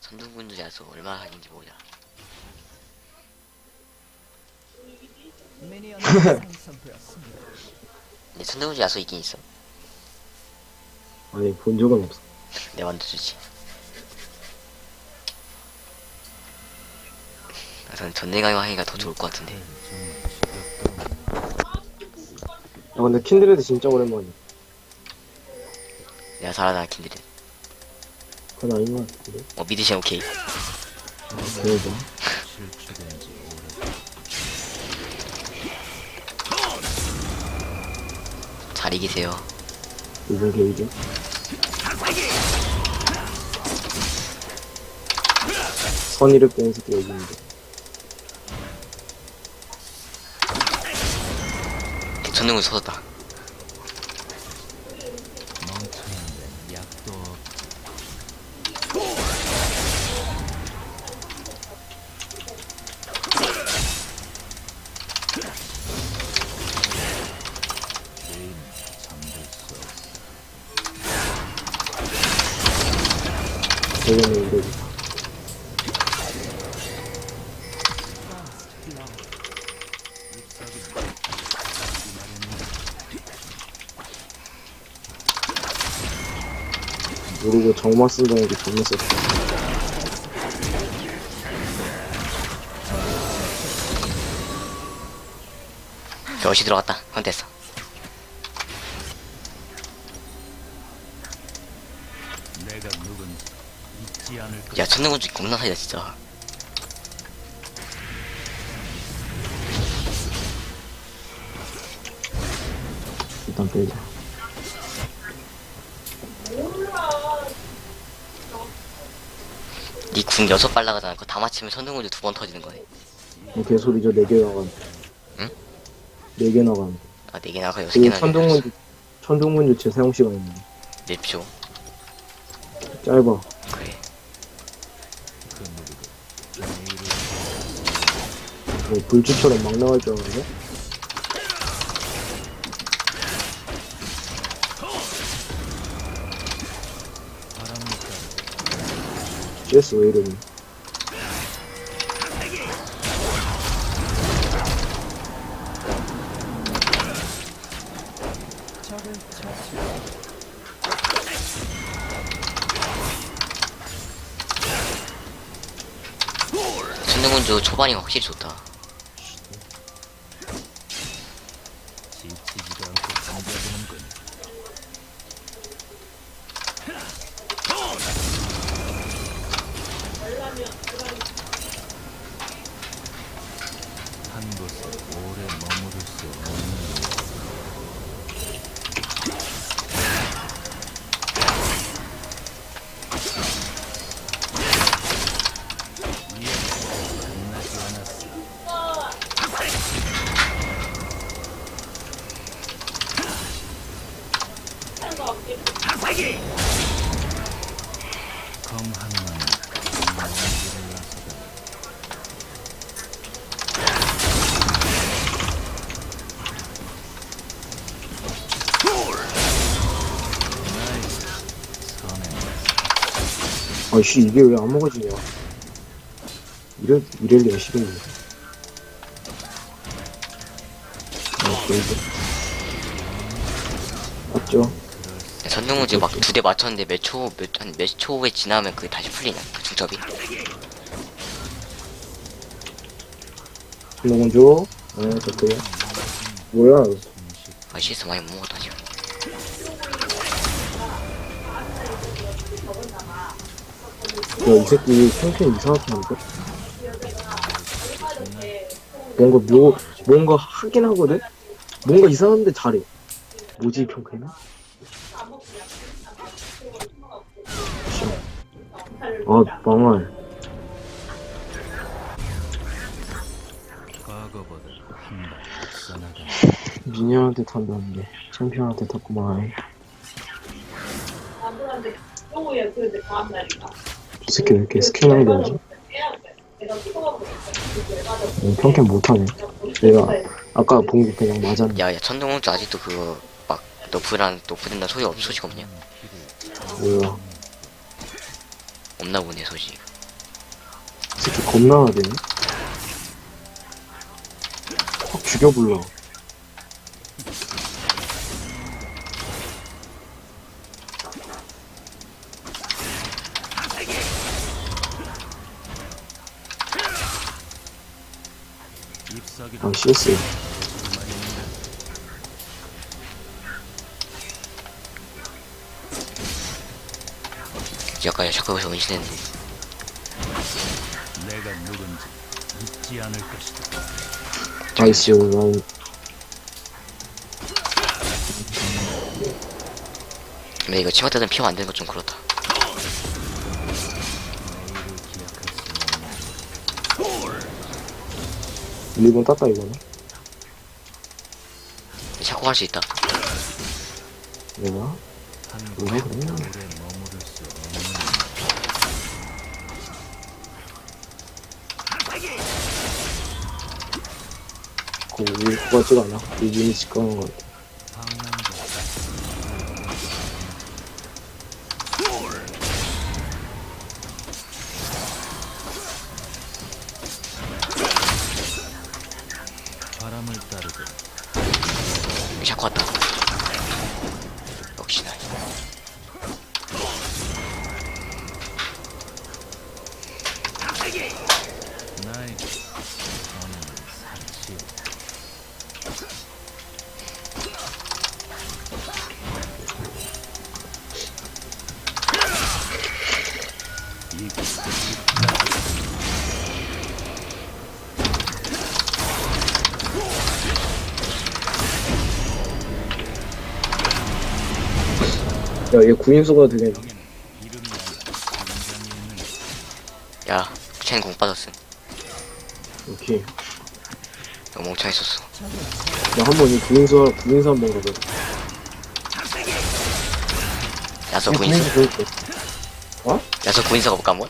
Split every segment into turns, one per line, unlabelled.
선두군주 야수 얼마나 하는지 보자. 근데 선두군주 야수 있긴 있어.
아니 본 적은 없어.
내 만들어주지. 아, 저는 전내가요 하기가 더 좋을 것 같은데.
야 근데 킨드레드 진짜 오랜만이야.
내가 잘하다 킨들은.
그건 아닌 것 같은데.
어 미드시아 오케이.
그래도
잘 이기세요.
이번 게이지. 선의를 빼는 새끼 여기인데.
전능을 쏟았다.
정마 쓴다는 게 존나 썼어.
몇이 들어갔다. 그건 됐어. 야 천능군주 겁나 사이다 진짜.
일단 빼자.
니궁 여섯 발 나가잖아. 그거 다 맞히면 천능군주 두 번 터지는 거네.
뭐 개소리죠, 4개 나간.
응?
4개 나간.
아 네 개 나가 여섯
그리고
개 나가.
천둥문 주, 천둥문주 제 사용 시간.
몇 초?
짧아.
그래.
뭐 불주처럼 막 나갈 줄 알았는 데? CS 왜 이러니?
천능군주 초반이 확실히 좋다.
아이씨, 이게 왜 안 먹어지냐. 이럴, 이럴리가 싫은데. 아, 그래도. 맞죠?
천능군주 막두 대 맞췄는데 몇 초, 몇, 한 몇 초에 지나면 그게 다시 풀리냐? 그 중첩이?
천둥문주. 네, 좋고요. 뭐야,
아 CS 많이 못 먹었다
야, 이 새끼 캠페인 이상하게 하는데? 뭔가 묘, 뭔가 하긴 하거든? 뭔가 이상한데 잘해. 뭐지, 이 평가는? 아, 망할.
과거보다 한발 앞서나가.
미니언한테 탄다는데, 챔피언한테 탔구만.
남들한테 요거야 그런데 다음 날이가
이 새끼 왜 이렇게 스킬 낭비하지? 음, 평캔 못하네. 내가 아까 본 게 그냥 맞았네.
야야 천둥공주 아직도 그거 막 너프랑 너프된다 소리 없 소식 없냐?
뭐야.
없나 보네 소식.
새끼 겁나 하네. 확 죽여불러.
잎사귀를
아, CS.
약간 여기서 은신했는데
내가 누군지 잊지 않을 것이다.
나이스, 난
근데 이거 치마 때는 피면 안 되는 건좀 그렇다.
리본 땄다, 이거는.
자꾸 할 수 있다.
한
뭐야, 그래? 그, 그거 같지가 않아. 이 유닛 직관한 거 같아.
바람을 따르고
자꾸 왔
야, 얘 구인수가 되게,
야, 쟤는 공 빠졌음.
오케이.
너무 멍청했었어.
야, 한번 이 구인수, 구인수 한번 가보자.
야서
이
구인수,
구인수 배울게.
야서 구인수 가볼까 한번?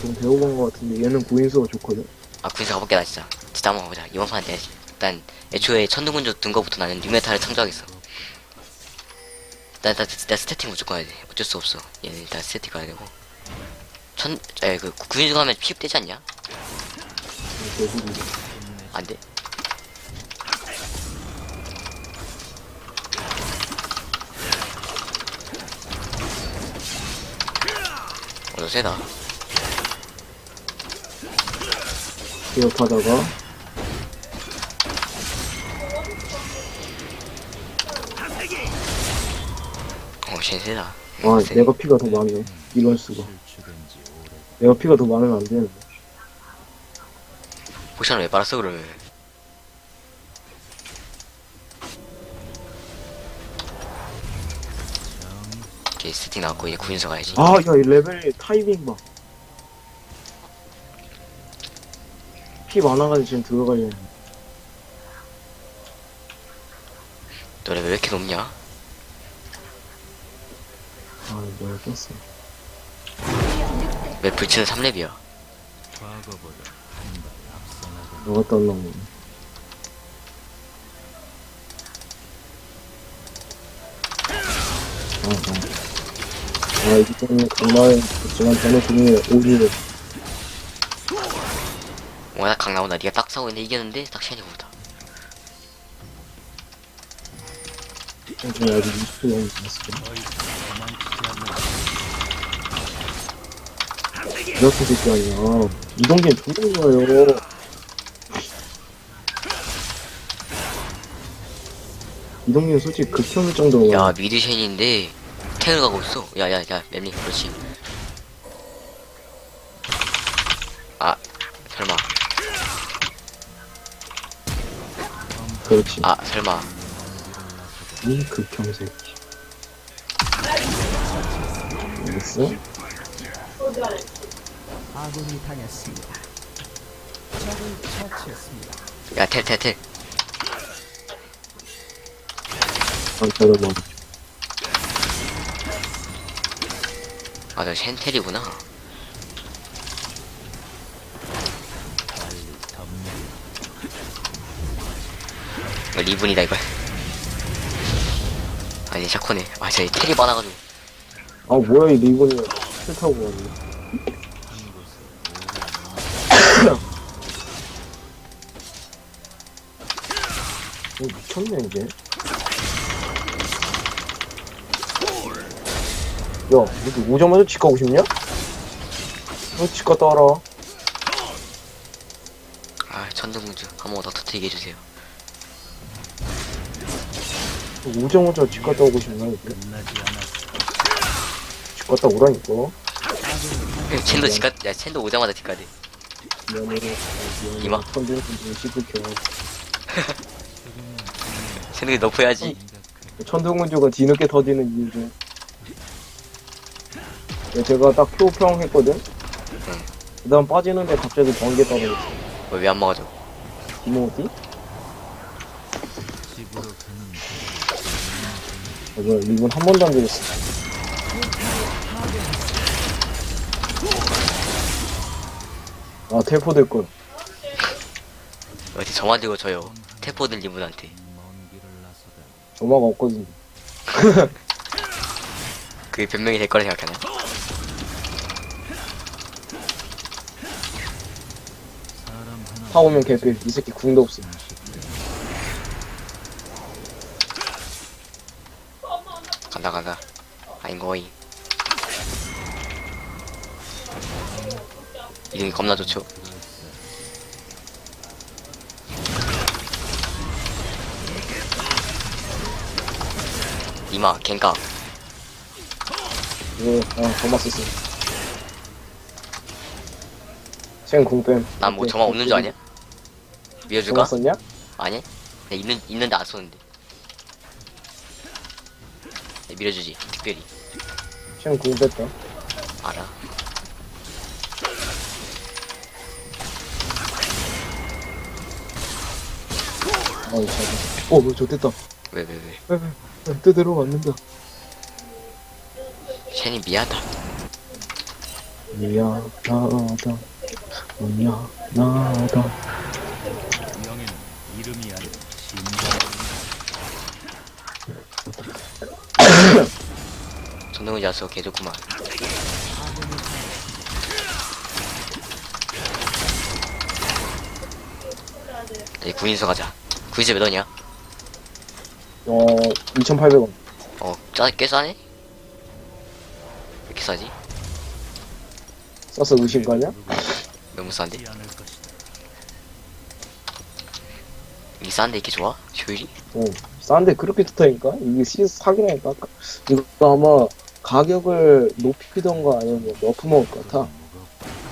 좀 배워본 거 같은데, 얘는 구인수가 좋거든.
아 구인수 가볼게 나 진짜. 진짜 한번 가보자. 이번 판 내야지. 일단 애초에 천둥군주 든 거부터 나는 뉴메탈을 창조하겠어. 나, 나, 나 스태팅 무조건 해야 돼. 어쩔 수 없어. 얘는 일단 스태팅 가야 되고. 천, 에, 그, 구인수 가면 피입되지 않냐? 안 돼? 어, 너 세다.
기업하다가,
쟤 세다.
아,
세.
내가 피가 더 많네. 이럴 수가. 내가 피가 더 많으면 안 되는데.
포션을 왜 빨았어, 그러면? 오케이, 스태팅 나왔고, 이제 구인수 가야지.
아, 야, 이 레벨 타이밍 봐. 피 많아가지고 지금 들어가려는.
너네 왜 이렇게 높냐?
아, 내가 깼어.
왜 불치는 3렙이야?
과거보다 한발 앞서나가
너가 떴나 보네. 아, 아. 아, 이기 때문에 강마에 있지만 전에 중에 오리를
워낙 강 나온다. 네가 딱 싸고 있는데 이겼는데 딱 시간이.
중에 아직 20분 정도 됐어. 이렇게 될게 아니야. 이동기엔 좋은 거예요. 이동기는 솔직히 극혐일 정도로.
야, 미드 쉔인데 탱을 가고 있어. 야, 야, 야, 맵링 그렇지. 아, 설마.
그렇지.
아, 설마.
이 극혐 새끼. 알겠어?
아군이 당했습니다. 적을 처치했습니다.
야, 텔, 텔, 텔.
아, 방패를 뭐.
아, 저 샌텔이구나. 이거 리븐이다, 이걸. 아니, 샤코네. 아, 저기 텔이 많아가지고.
아 뭐야 이 리본이 싫다고 하네. 어, 미쳤네 이제 야 이렇게 오자마자 집 가고 싶냐? 너집 갔다 와라.
아 천둥군주. 한번 더 터트리게 해주세요.
오자마자 집 갔다 오고 싶냐 이게?
끝나지 않았어.
집 갔다 오라니까.
첸도 집가 야 첸도 오자마자 집가대
미안해.
이마.
컨디션 좀
첸도 너프해야지.
천둥군주가 뒤늦게 터지는 이유 중 야, 제가 딱 표평 했거든? 그 다음 빠지는데 갑자기 번개 떨어졌어.
왜 안 먹어줘?
디모티?
집으로 가는
맞아 이건 한 번도 안 되겠어. 아 텔포 될걸
어디 저만 들고 리븐한테
먼 길을
조마가 없거든.
그게 변명이 될 거라
사람 하나
타오면 개필 이 새끼 궁도 없어.
간다 간다. 아닌 거이. 이름이 겁나 좋죠 이마 갱각
이거 아 조마 썼어 쉔 궁뱀
난뭐 저만 없는 줄 아냐?
조마
밀어줄까?
썼냐?
아니? 내 있는, 있는데 안 쏘는데. 내 밀어주지 특별히.
쉔궁 뺐다.
알아.
아이 잘 어, 좋됐다.
왜? 왜 왜
뜻대로 맞는다.
쉔이 미안하다
미안하다. 미안하다.
명예는 이름이 아닌 심장.
전동을 자수 개 좋구만 이제 구인수 가자 구인수 몇 원이야?
어, 2,800원.
어, 짜, 꽤 싸네? 왜 이렇게 싸지?
써서 의심 가냐?
너무 싼데? 이게 싼데 이렇게 좋아? 효율이?
어, 싼데 그렇게 좋다니까? 이게 시 사기라니까? 이거 아마 가격을 높이던가 아니면 너프 먹을 것 같아.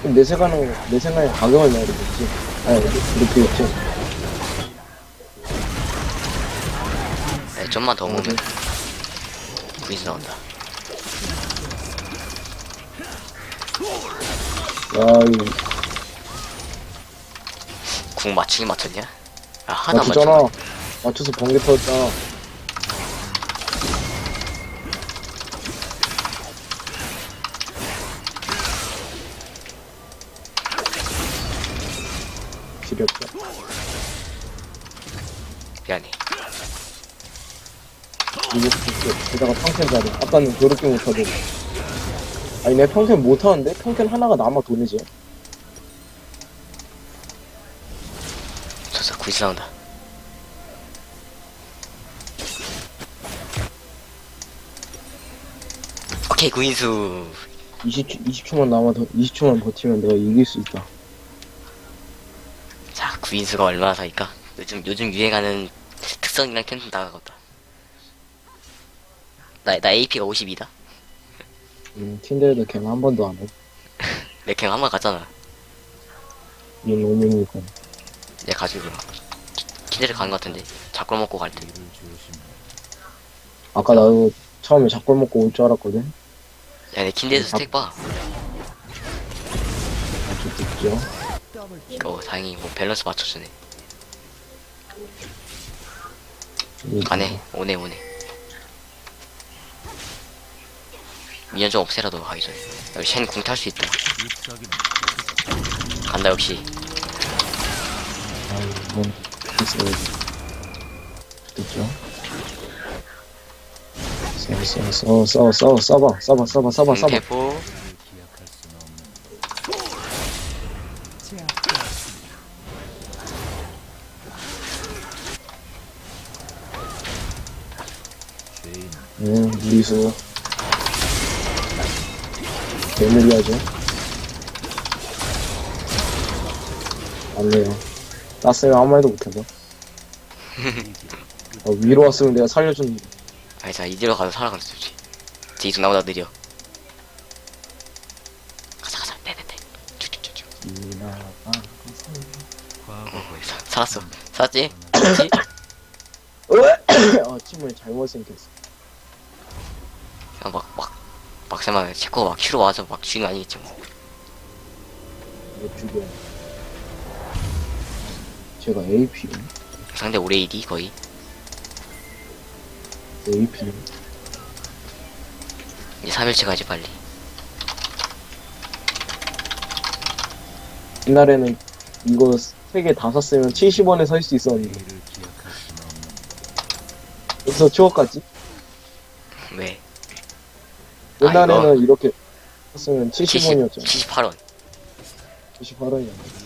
그럼 내 생각에는, 내 생각에 가격을 넣어야 되겠지. 아니, 높이겠지.
좀만 더 먹으면 구인수 나온다
야, 이,
궁 맞추기 맞췄냐? 아, 하나
맞추잖아.
맞췄
맞춰서 번개 터졌잖아. 평캔 자리. 아까는 그렇게 못하더니. 아니, 내 평캔 못하는데? 평캔 하나가 남아 돈이지.
졌어 구인수 나온다 오케이 구인수
20초, 20초만 남아, 더, 20초만 버티면 내가 이길 수 있다.
자 구인수가 얼마나 사니까 요즘 요즘 유행하는 특성이랑 템좀 나가겠다 나, 나 AP가 52다
음, 틴데도 걔는 한 번도 안 해.
맥행 한번 갔잖아
이 놈이니까.
내가 가지고 키데를 가는 것 같은데 자꾸 먹고 갈때
이를 조심해.
아까 나도 처음에 작골 먹고 올 줄 알았거든.
야, 내 킨데스 스택 봐.
아주 듣죠.
어, 다행히 뭐 밸런스 맞춰주네.
이-
가네. 오네, 오네. 미연 좀 없애라도 가기 전에. 여기 쉔 궁 탈 수 있다. 간다, 역시.
뭔, 글쎄. 됐죠? 써, 써, 써, 써, 써, 써봐, 써봐, 써봐, 써봐, 써봐.
대포
땄으면 아무 말도 못해서. 어, 위로 왔으면 내가 살려준,
아니 자 이대로 가서 살아갈 수 있지 제 이속 나보다 느려 가자 가자 네네네 쭉쭉쭉쭉
지나가.
과거
어, 사- 살았어 살았지? 살았지?
아, 침을 잘못 생겼어.
그냥 막, 막, 막세만 체코 막 큐로 와서 막거 아니겠지 뭐.
이거 죽여. 제가 AP,
상대 올해 AD 거의.
AP.
이제 3일째 가지 빨리.
옛날에는 이거 3개 다 샀으면 70원에 살 수 있었는데. 여기서 추억까지?
왜? 아,
옛날에는 이렇게 샀으면 70원이었죠.
78원.
98원이야.
지겹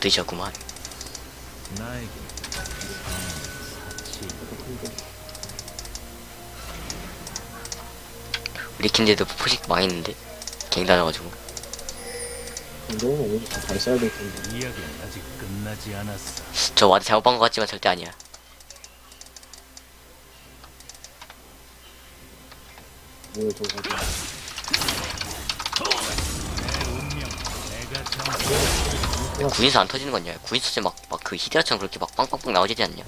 사치
우리 킨데도 포식 망했는데.
잘 써야 될 텐데.
이야기는 아직
저 와드 잘못 본것 같지만 절대 아니야.
오늘 좀 가자.
구인수 안 터지는 거냐? 구인수 막, 막 그 히드라처럼 그렇게 막 빵빵빵 나오지 않냐?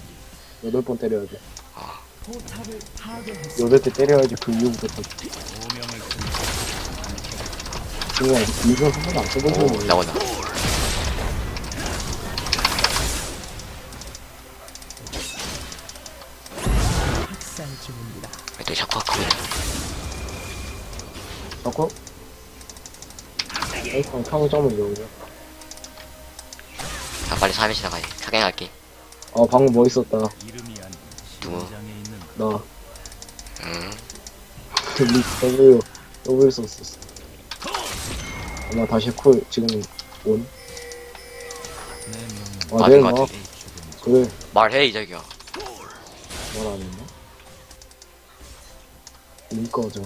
여덟 번 때려야 돼.
포탑을 파괴했습니다.
여덟 대 때려야지 그 이후부터 지금 아직 이건 한 번도 안 써본
오,
없는데.
나온다.
학살 중입니다.
또 자꾸 하고.
자꾸? 에이컨 타고.
자, 빨리 3일째 나가야 돼. 사갱할게.
아, 방금 뭐 있었다.
누구?
나.
음.
리 W, W 썼었어. 아마 다시 콜, 지금 온? 아,
맞은
내일
것
나.
같은데.
그래,
말해, 이 자기야.
말안 했나? 일 꺼져.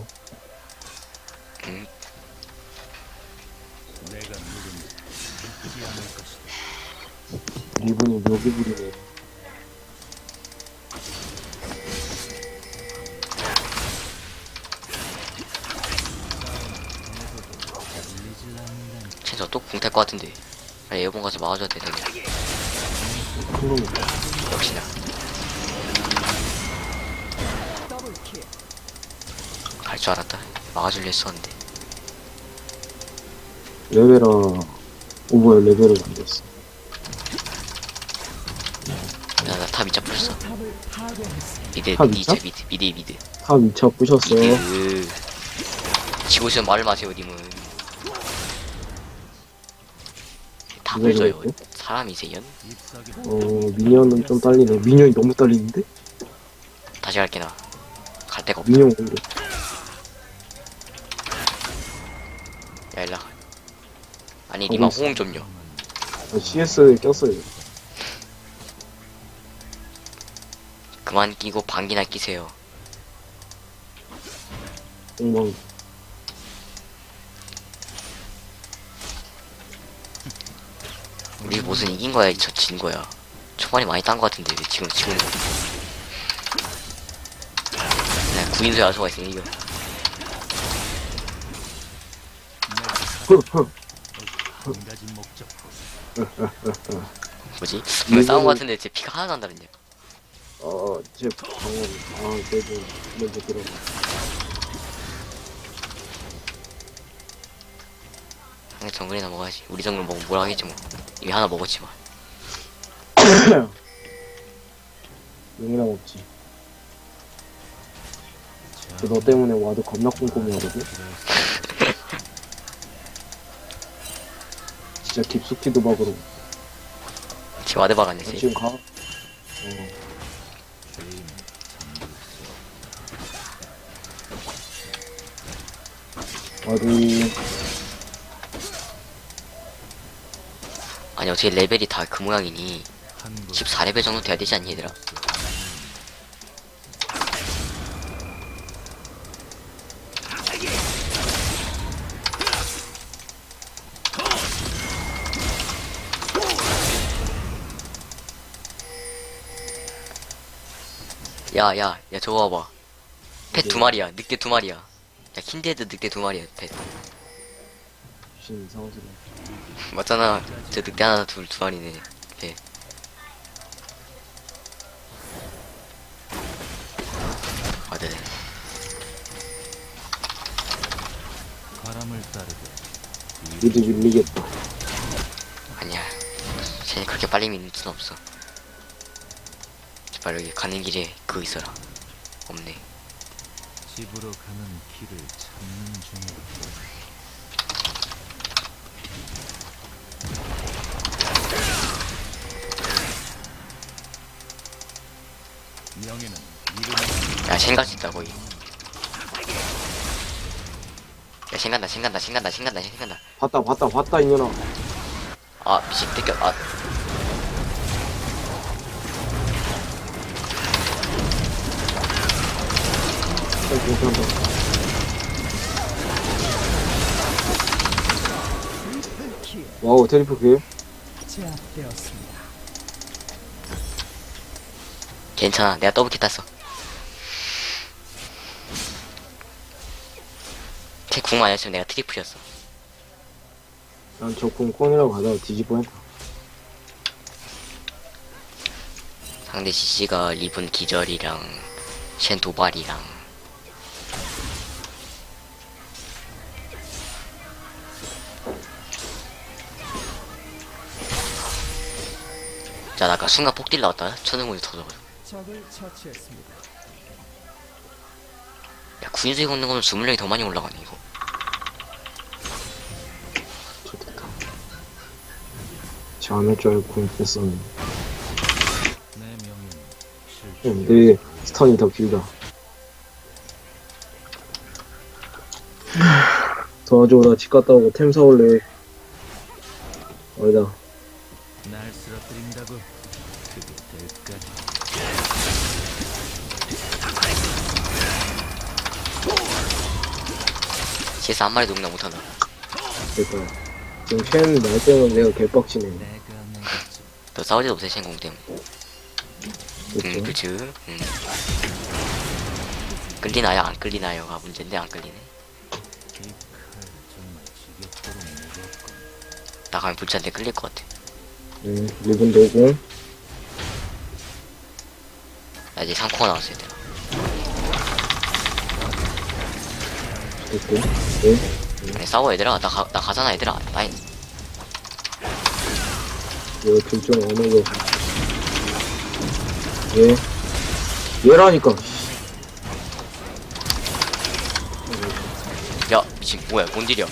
이다
리븐이 묘기 부리네.
밀리질 않는다니
쟤저 또 궁탈 것 같은데. 빨리 에어본 가서 막아줘야 돼, 자기야.
큰 놈이.
역시나. 갈 줄 알았다. 막아줄려 했었는데.
레벨아, 오버에 레벨을 만들었어.
나, 나 탑.
포탑을 파괴했습니다.
미드,
탑
미드
있어?
이자 미드, 미드, 미드.
다 미쳐 부셨어.
미드. 지고 있으면 말을 마세요, 님은. 다
누가
불져요.
저랬대?
사람이세요?
잎사귀
어, 미니언은 좀 딸리네. 미니언이 너무 딸리는데?
다시 갈게, 나. 갈 데가 없다.
미니언 오히려.
야, 일라. 아니,
있어.
호응 좀요.
아, CS에 꼈어요.
그만 끼고 방귀나 끼세요.
엉망.
우리 무슨 이긴 거야, 저 진 거야. 초반에 많이 딴 거 같은데, 왜 지금, 지금. 네, 구인수 야수가 있으니 이겨. 뭐지? 분명 싸운 거 같은데 제 피가 하나도 안 다른데.
아, 제 방금, 아, 그래도 먼저 들어.
상대 정글이나 먹어야지. 우리 정글 먹으면 뭐라 하겠지 뭐. 이미 하나 먹었지만.
용이나 먹지. 저 너 때문에 와도 겁나 꼼꼼히 하거든? 진짜 깊숙이 도 박으로.
지금 와드 박았네,
나
쟤.
지금 가. 어. 어디,
아니, 어떻게 레벨이 다 그 모양이니.
한
14레벨 정도 돼야 되지 않니, 얘들아? 야, 야, 야, 저거 봐봐. 펫 두 마리야. 늑대 두 마리야. 야, 킨데드 늑대 두 마리야, 펫.
귀신 이상한 소리.
맞잖아. 저 늑대 하나, 둘, 두 마리네. 예. 아, 네네.
바람을 따르게
미드 밀리겠다.
아니야. 쟤는 그렇게 빨리 믿을 순 없어. 제발 여기 가는 길에 그거 있어라. 없네.
집으로 가는 길을 찾는 중이다. 명예는
야, 수 있다, 거의. 야, 생간다, 생간다, 생간다, 생간다, 생간다.
봤다, 봤다, 봤다, 이년아.
아, 미친, 뜯겨, 아.
와우, 테리프 킬.
제압되었습니다.
괜찮아. 내가 더블킬 땄어. 걔 궁만 아니었으면 내가 트리플이었어.
난저 콩콩이라고 가다가 뒤집어 했다.
상대 CC가 리븐 기절이랑 쉔 도발이랑 자, 나 아까 순간 폭딜 나왔다. 천둥문이 터져가지고. 야, 구인수에 걷는 거면 주물력이 더 많이 올라가네, 이거.
좋겠다. 잠을 줄 알고 공 뺐었는데.
내
근데 스턴이 더 길다. 도와줘, 나 집 갔다 오고 템 사올래. 어디다.
날 쓰러뜨린다고 그게 될까?
CS 한 마리도 용납 못하나.
됐다. 지금 쉔날 때문에 내가 개빡치네.
내가.
너 싸우지도 못해, 쉔공 때문에.
그쵸?
응, 그치. 응. 끌리나요? 안 끌리나요가 문제인데 안 끌리네.
이칼 정말 지겹도록 무겁군.
나가면 불치한테 끌릴 것 같아.
응, 리본 도고.
나 이제 3코가 나왔어야 돼.
됐고. 네.
아니, 싸워, 얘들아. 나, 가, 나 가잖아, 얘들아. 라인.
이거 둘중 어느 거. 얘. 얘라니까.
야, 미친, 뭐야, 뭔 일이야.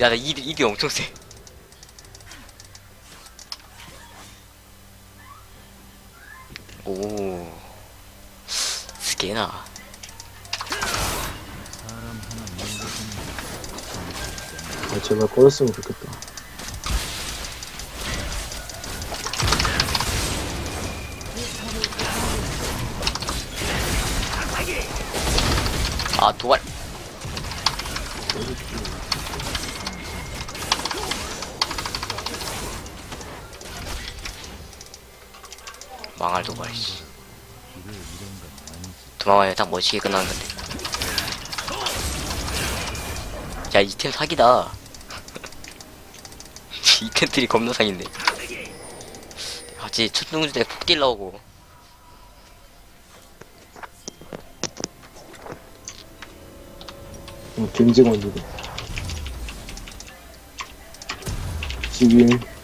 야, 나 이, 이게 엄청 세. 오. 스게나.
아, 제발 꺼졌으면 좋겠다.
아, 도발. 망할
건 아니지.
도망와야 딱 멋지게 끝나는 건데. 야, 이템 사기다. 이템들이 겁나 사기인데. 같이 때 폭딜 나오고.
어, 겐지가 누구?
11그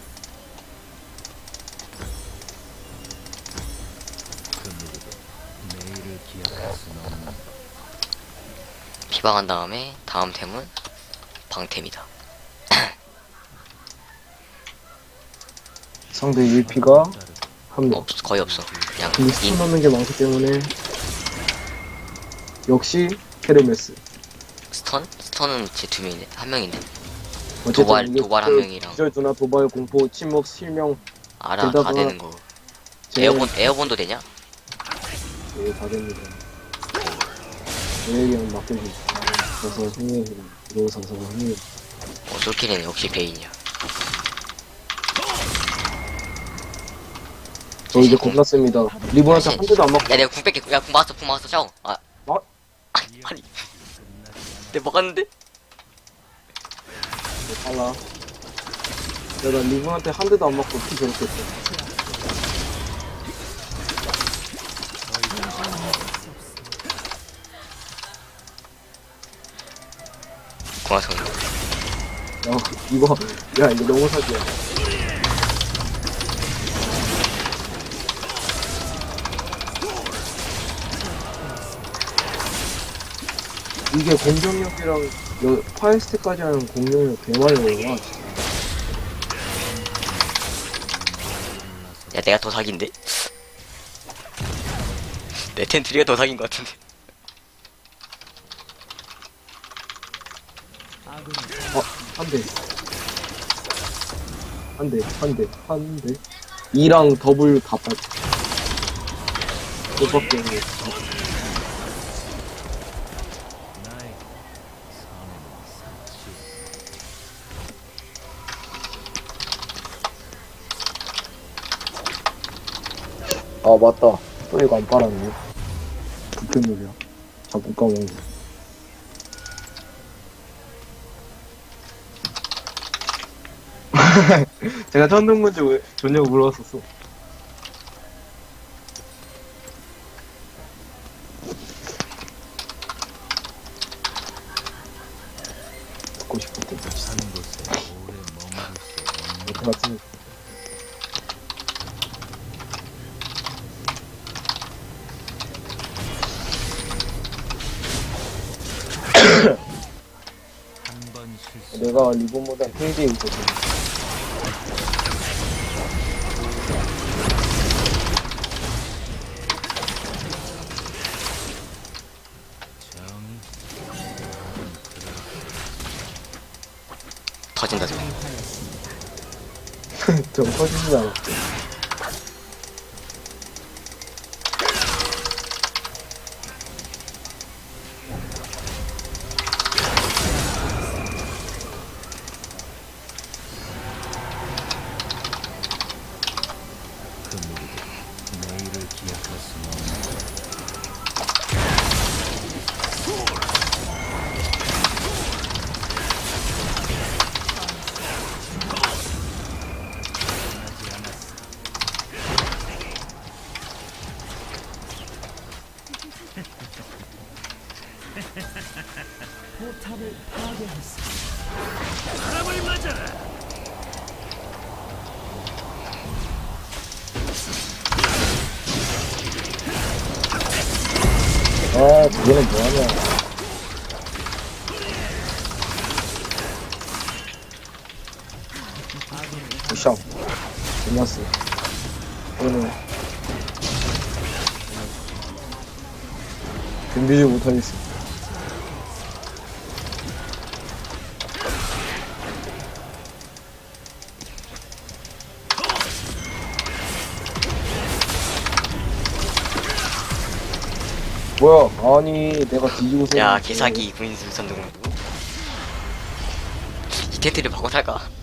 비방한 다음에 다음 템은 방템이다.
상대 1피가
자르고
한 명.
없 거의 없어. 그냥
스톤
인
넣는 게 많기 때문에 역시 헤르메스.
스턴 스턴은 제 두 명인데 한 명인데
어쨌든
도발-
이게
도발 한
기절-
명이랑.
기절 누나 도발 공포 침묵 실명
알아 다
게다가
되는 거.
제-
에어본 에어본도 되냐?
예, 다 됩니다. 얘에게만 맡겨주지. 그래서 흥행, 사서 흥행.
어 솔킬은 역시 베인이야.
저 이제 겁났습니다. 리본한테 한 대도 안 맞고
야 내가 궁 뺄게. 야 궁 맞았어 궁 맞았어 샤오. 아
어?
아니 아니 내가 먹었는데?
빨라. 내가 리본한테 한 대도 안 맞고 피 저렇게 했어.
고마워.
야, 이거, 야, 이거 너무 사기야. 이게 공격력이랑 여, 파이스트까지 하는 공격력 개말려와
야 내가 더 사기인데? 내 텐트리가 더 사기인 것 같은데.
아군이
어, 한 대. 한 대, 한 대, 한 대. 2랑 더블 다 빠져. 그밖에 없네. 아, 맞다. 또 이거 안 빨았네. 부패물이야. 자꾸 까먹네. 제가 천둥군지 왜 좋냐고 물어봤었어. 듣고 싶었대.
한 곳에 오래 머무를 수 없는 한번 실수
내가 리본보다 페이지에 있었어. 좀 커지지 않았어.
그
포탑을 파괴했습니다.
아, 그거는 뭐하냐. 굿샷. 끝났어. 이거는. 준비를 못하겠어. 뭐야, 아니, 내가 뒤지고
서야 개사기 군인수 선동으로. 이 텐트를 바꿔 살까?